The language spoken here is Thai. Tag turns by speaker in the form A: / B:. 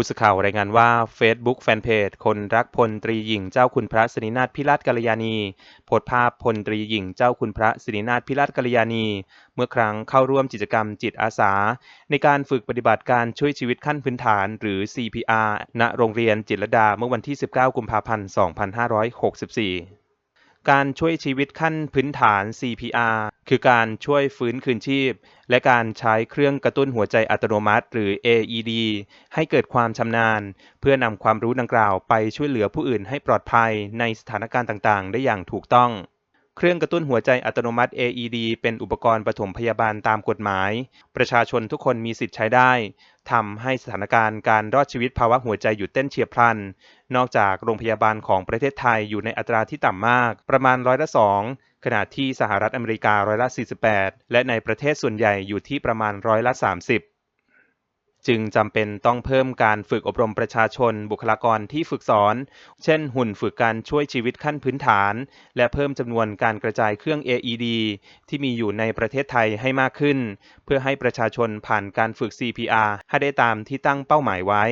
A: ผู้สื่อข่าวรายงานว่า Facebook แฟนเพจคนรักพลตรีหญิงเจ้าคุณพระสิรินาถพิราชกัลยาณีโพสภาพพลตรีหญิงเจ้าคุณพระสิรินาถพิราชกัลยาณี เมื่อครั้งเข้าร่วมกิจกรรมจิตอาสา ในการฝึกปฏิบัติการช่วยชีวิตขั้นพื้นฐานหรือ CPR ณโรงเรียนจิตรดาเมื่อวันที่ 19 กุมภาพันธ์ 2564 การช่วยชีวิตขั้นพื้นฐาน CPR คือการช่วยฟื้นคืนชีพ และการใช้เครื่องกระตุ้นหัวใจอัตโนมัติ หรือ AED ให้เกิดความชำนาญ เพื่อนำความรู้ดังกล่าวไปช่วยเหลือผู้อื่นให้ปลอดภัยในสถานการณ์ต่างๆ ได้อย่างถูกต้อง เครื่องกระตุ้นหัวใจอัตโนมัติ AED เป็นอุปกรณ์ปฐมพยาบาลตามกฎหมาย ประชาชนทุกคนมีสิทธิ์ใช้ได้ ทำให้สถานการณ์การรอดชีวิตภาวะหัวใจหยุดเต้นเฉียบพลัน นอกจากโรงพยาบาลของประเทศไทยอยู่ในอัตราที่ต่ำมาก ประมาณร้อยละสองขณะที่สหรัฐอเมริการ้อยละ 48 และในประเทศส่วนใหญ่อยู่ที่ประมาณร้อยละ 30 จึงจำเป็นต้องเพิ่มการฝึกอบรมประชาชน บุคลากรที่ฝึกสอน เช่น หุ่นฝึกการช่วยชีวิตขั้นพื้นฐาน และเพิ่มจำนวนการกระจายเครื่อง AED ที่มีอยู่ในประเทศไทยให้มากขึ้น เพื่อให้ประชาชนผ่านการฝึก CPR ให้ได้ตามที่ตั้งเป้าหมายไว้